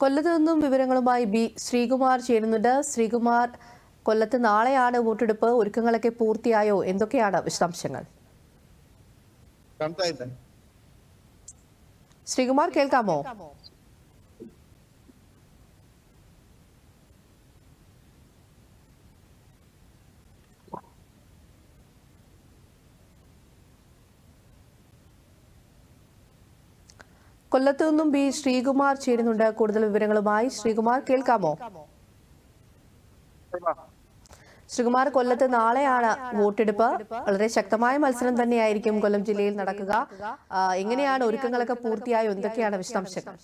കൊല്ലത്ത് നിന്നും വിവരങ്ങളുമായി ബി ശ്രീകുമാർ ചേരുന്നുണ്ട്. ശ്രീകുമാർ കൊല്ലത്ത് നാളെയാണ് വോട്ടെടുപ്പ്. ഒരുക്കങ്ങളൊക്കെ പൂർത്തിയായോ? എന്തൊക്കെയാണ് വിശദാംശങ്ങൾ? ശ്രീകുമാർ കേൾക്കാമോ? കൊല്ലത്ത് നിന്നും ബി ശ്രീകുമാർ ചേരുന്നുണ്ട്. കൂടുതൽ വിവരങ്ങളുമായി ശ്രീകുമാർ കേൾക്കാമോ? ശ്രീകുമാർ കൊല്ലത്ത് നാളെയാണ് വോട്ടെടുപ്പ്. വളരെ ശക്തമായ മത്സരം തന്നെയായിരിക്കും കൊല്ലം ജില്ലയിൽ നടക്കുക. എങ്ങനെയാണ് ഒരുക്കങ്ങളൊക്കെ പൂർത്തിയായോ? എന്തൊക്കെയാണ് വിശദാംശങ്ങൾ?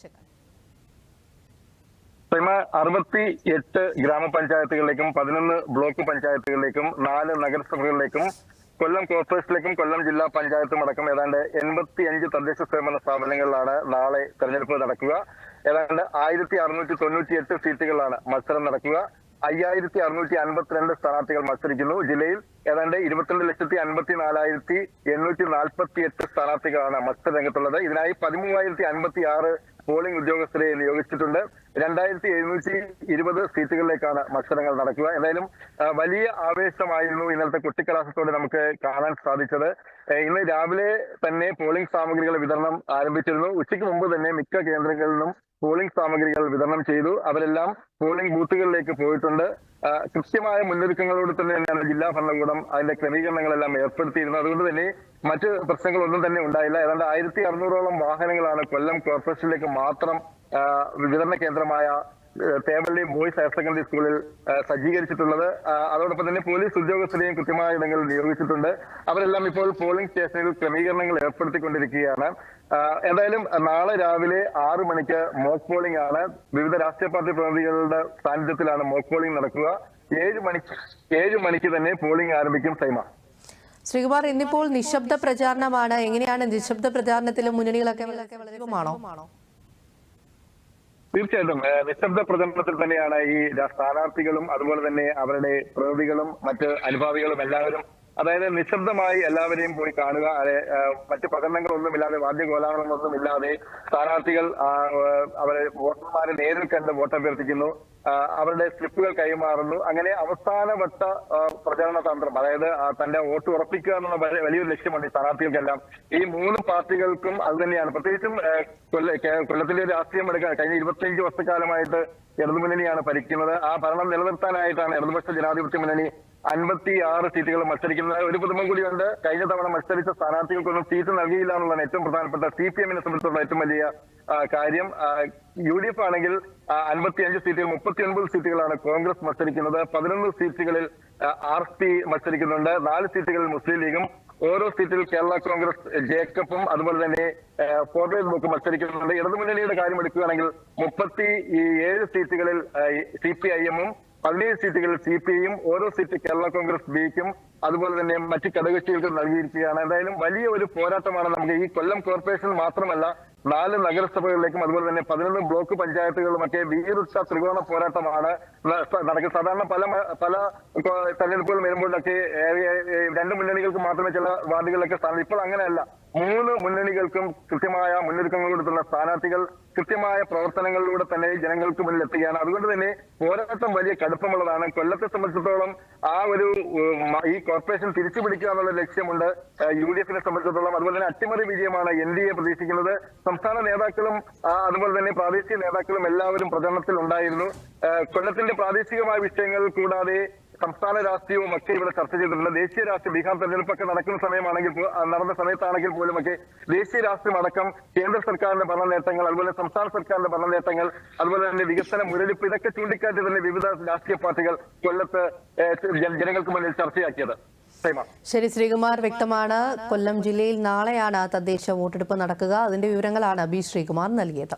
അറുപത്തി എട്ട് ഗ്രാമപഞ്ചായത്തുകളിലേക്കും പതിനൊന്ന് ബ്ലോക്ക് പഞ്ചായത്തുകളിലേക്കും നാല് നഗരസഭകളിലേക്കും കൊല്ലം കോർപ്പറേഷനിലേക്കും കൊല്ലം ജില്ലാ പഞ്ചായത്തും അടക്കം ഏതാണ്ട് എൺപത്തി അഞ്ച് തദ്ദേശ സ്വയംഭരണ സ്ഥാപനങ്ങളിലാണ് നാളെ തെരഞ്ഞെടുപ്പ് നടക്കുക. ഏതാണ്ട് ആയിരത്തി അറുന്നൂറ്റി തൊണ്ണൂറ്റി എട്ട് സീറ്റുകളിലാണ് മത്സരം നടക്കുക. അയ്യായിരത്തി അറുന്നൂറ്റി അൻപത്തിരണ്ട് സ്ഥാനാർത്ഥികൾ മത്സരിക്കുന്നു. ജില്ലയിൽ ഏതാണ്ട് ഇരുപത്തിരണ്ട് ലക്ഷത്തി അൻപത്തി നാലായിരത്തി എണ്ണൂറ്റി നാൽപ്പത്തി എട്ട് സ്ഥാനാർത്ഥികളാണ് മത്സര രംഗത്തുള്ളത് ഇതിനായി പതിമൂവായിരത്തി അൻപത്തി ആറ് പോളിംഗ് ഉദ്യോഗസ്ഥരെ നിയോഗിച്ചിട്ടുണ്ട്. രണ്ടായിരത്തി എഴുന്നൂറ്റി ഇരുപത് സീറ്റുകളിലേക്കാണ് മത്സരങ്ങൾ നടക്കുക. എന്തായാലും വലിയ ആവേശമായിരുന്നു ഇന്നലത്തെ കുട്ടിക്കലാശത്തോടെ നമുക്ക് കാണാൻ സാധിച്ചത്. ഇന്ന് രാവിലെ തന്നെ പോളിംഗ് സാമഗ്രികൾ വിതരണം ആരംഭിച്ചിരുന്നു. ഉച്ചയ്ക്ക് മുമ്പ് തന്നെ മിക്ക കേന്ദ്രങ്ങളിൽ നിന്നും പോളിംഗ് സാമഗ്രികൾ വിതരണം ചെയ്തു. അവരെല്ലാം പോളിംഗ് ബൂത്തുകളിലേക്ക് പോയിട്ടുണ്ട്. കൃത്യമായ മുന്നൊരുക്കങ്ങളോട് തന്നെ തന്നെയാണ് ജില്ലാ ഭരണകൂടം അതിന്റെ ക്രമീകരണങ്ങളെല്ലാം ഏർപ്പെടുത്തിയിരുന്നത്. അതുകൊണ്ട് തന്നെ മറ്റ് പ്രശ്നങ്ങളൊന്നും തന്നെ ഉണ്ടായില്ല. ഏതാണ്ട് ആയിരത്തി അറുന്നൂറോളം വാഹനങ്ങളാണ് കൊല്ലം കോർപ്പറേഷനിലേക്ക് മാത്രം വിതരണ കേന്ദ്രമായ തേവള്ളി ബോയ്സ് ഹയർ സെക്കൻഡറി സ്കൂളിൽ സജ്ജീകരിച്ചിട്ടുള്ളത്. അതോടൊപ്പം തന്നെ പോലീസ് ഉദ്യോഗസ്ഥരെയും കൃത്യമായ ഇടങ്ങളിൽ നിയോഗിച്ചിട്ടുണ്ട്. അവരെല്ലാം ഇപ്പോൾ പോളിംഗ് സ്റ്റേഷനിൽ ക്രമീകരണങ്ങൾ ഏർപ്പെടുത്തിക്കൊണ്ടിരിക്കുകയാണ്. എന്തായാലും നാളെ രാവിലെ ആറു മണിക്ക് മോക്ക് പോളിംഗ് ആണ്. വിവിധ രാഷ്ട്രീയ പാർട്ടി പ്രതിനിധികളുടെ സാന്നിധ്യത്തിലാണ് മോക്ക് പോളിംഗ് നടക്കുക. ഏഴ് മണിക്ക് ഏഴ് മണിക്ക് തന്നെ പോളിംഗ് ആരംഭിക്കും സൈമ. ശ്രീകുമാർ ഇന്നിപ്പോൾ നിശബ്ദ പ്രചാരണമാണ്. എങ്ങനെയാണ് നിശബ്ദ പ്രചാരണത്തിലും മുന്നണികളൊക്കെ വളരെ ആണോ തീർച്ചയായിട്ടും. നിശബ്ദ പ്രചരണത്തിൽ തന്നെയാണ് ഈ സ്ഥാനാർത്ഥികളും അതുപോലെ തന്നെ അവരുടെ പ്രതിനിധികളും മറ്റ് അനുഭാവികളും എല്ലാവരും അതായത് നിശബ്ദമായി എല്ലാവരെയും പോയി കാണുക മറ്റ് പ്രകടനങ്ങളൊന്നുമില്ലാതെ വാദ്യകോലാഹലങ്ങളൊന്നും ഇല്ലാതെ സ്ഥാനാർത്ഥികൾ അവരെ വോട്ടർമാരെ നേരിൽ കണ്ട് വോട്ട് അഭ്യർത്ഥിക്കുന്നു അവരുടെ സ്ലിപ്പുകൾ കൈമാറുന്നു. അങ്ങനെ അവസാനവട്ട വട്ട പ്രചരണ തന്ത്രം അതായത് തന്റെ വോട്ട് ഉറപ്പിക്കുക എന്നുള്ള വലിയ- വലിയൊരു ലക്ഷ്യമുണ്ട് ഈ സ്ഥാനാർത്ഥികൾക്കെല്ലാം. ഈ മൂന്ന് പാർട്ടികൾക്കും അത് തന്നെയാണ്. പ്രത്യേകിച്ചും കൊല്ലത്തിലെ രാഷ്ട്രീയം എടുക്കാൻ കഴിഞ്ഞ ഇരുപത്തിയഞ്ച് വർഷക്കാലമായിട്ട് ഇടതുമുന്നണിയാണ് ഭരിക്കുന്നത്. ആ ഭരണം നിലനിർത്താനായിട്ടാണ് ഇടതുപക്ഷ ജനാധിപത്യ മുന്നണി അൻപത്തി ആറ് സീറ്റുകൾ മത്സരിക്കുന്നത്. ഒരു പുതുമ കൂടിയുണ്ട്. കഴിഞ്ഞ തവണ മത്സരിച്ച സ്ഥാനാർത്ഥികൾക്കൊന്നും സീറ്റ് നൽകിയില്ല എന്നുള്ളതാണ് ഏറ്റവും പ്രധാനപ്പെട്ട സി പി എമ്മിനെ സംബന്ധിച്ചുള്ള ഏറ്റവും വലിയ കാര്യം. യു ഡി എഫ് ആണെങ്കിൽ അൻപത്തി അഞ്ച് സീറ്റുകൾ മുപ്പത്തി ഒൻപത് സീറ്റുകളാണ് കോൺഗ്രസ് മത്സരിക്കുന്നത്. പതിനൊന്ന് സീറ്റുകളിൽ ആർ പി മത്സരിക്കുന്നുണ്ട്. നാല് സീറ്റുകളിൽ മുസ്ലിം ലീഗും ഓരോ സീറ്റിൽ കേരള കോൺഗ്രസ് ജേക്കബും അതുപോലെ തന്നെ ഫോർവേഡ് ബുക്ക് മത്സരിക്കുന്നുണ്ട്. ഇടതുമുന്നണിയുടെ കാര്യം എടുക്കുകയാണെങ്കിൽ മുപ്പത്തി ഏഴ് സീറ്റുകളിൽ സി പി ഐ എമ്മും പതിനേഴ് സീറ്റുകൾ സി പി ഐയും ഓരോ സീറ്റ് കേരള കോൺഗ്രസ് ബിക്കും അതുപോലെ തന്നെ മറ്റ് ഘടകക്ഷികൾക്കും നൽകിയിരിക്കുകയാണ്. എന്തായാലും വലിയ ഒരു പോരാട്ടമാണ് നമുക്ക് ഈ കൊല്ലം കോർപ്പറേഷൻ മാത്രമല്ല നാല് നഗരസഭകളിലേക്കും അതുപോലെ തന്നെ പതിനൊന്ന് ബ്ലോക്ക് പഞ്ചായത്തുകളിലുമൊക്കെ വീറുച്ച ത്രികോണ പോരാട്ടമാണ് നടക്കുന്നത് സാധാരണ പല പല തെരഞ്ഞെടുപ്പുകൾ വരുമ്പോഴൊക്കെ രണ്ട് മുന്നണികൾക്ക് മാത്രമേ ചില വാർഡുകളിലൊക്കെ സ്ഥാനം. ഇപ്പോൾ അങ്ങനെയല്ല. മൂന്ന് മുന്നണികൾക്കും കൃത്യമായ മുന്നൊരുക്കങ്ങൾ കൊടുത്തുള്ള സ്ഥാനാർത്ഥികൾ കൃത്യമായ പ്രവർത്തനങ്ങളിലൂടെ തന്നെ ജനങ്ങൾക്ക് മുന്നിൽ എത്തുകയാണ്. അതുകൊണ്ട് തന്നെ പോരാട്ടം വലിയ കടുപ്പമുള്ളതാണ്. കൊല്ലത്തെ സംബന്ധിച്ചിടത്തോളം ആ ഒരു ഈ കോർപ്പറേഷൻ തിരിച്ചു പിടിക്കുക എന്നുള്ള ലക്ഷ്യമുണ്ട് യു ഡി എഫിനെ സംബന്ധിച്ചിടത്തോളം. അതുപോലെ തന്നെ അട്ടിമറി വിജയമാണ് എൻ ഡി എ പ്രതീക്ഷിക്കുന്നത്. സംസ്ഥാന നേതാക്കളും അതുപോലെ തന്നെ പ്രാദേശിക നേതാക്കളും എല്ലാവരും പ്രചരണത്തിൽ ഉണ്ടായിരുന്നു കൊല്ലത്തിന്റെ പ്രാദേശികമായ വിഷയങ്ങൾ കൂടാതെ സംസ്ഥാന രാഷ്ട്രീയവും ഒക്കെ ഇവിടെ ചർച്ച ചെയ്തിട്ടുണ്ട്. ദേശീയ രാഷ്ട്രീയം ബീഹാർ തെരഞ്ഞെടുപ്പൊക്കെ നടക്കുന്ന സമയമാണെങ്കിൽ നടന്ന സമയത്താണെങ്കിൽ പോലും ഒക്കെ ദേശീയ രാഷ്ട്രീയം അടക്കം കേന്ദ്ര സർക്കാരിന്റെ ഭരണ നേട്ടങ്ങൾ അതുപോലെ സംസ്ഥാന സർക്കാരിന്റെ ഭരണ നേട്ടങ്ങൾ അതുപോലെ തന്നെ വികസന മുരടിപ്പ് ഇതൊക്കെ ചൂണ്ടിക്കാട്ടി തന്നെ വിവിധ രാഷ്ട്രീയ പാർട്ടികൾ കൊല്ലത്ത് ജനങ്ങൾക്ക് മുന്നിൽ ചർച്ചയാക്കിയത്. ശരി ശ്രീകുമാർ വ്യക്തമാണ്. കൊല്ലം ജില്ലയിൽ നാളെയാണ് തദ്ദേശ വോട്ടെടുപ്പ് നടക്കുക. അതിന്റെ വിവരങ്ങളാണ് ബി ശ്രീകുമാർ നൽകിയത്.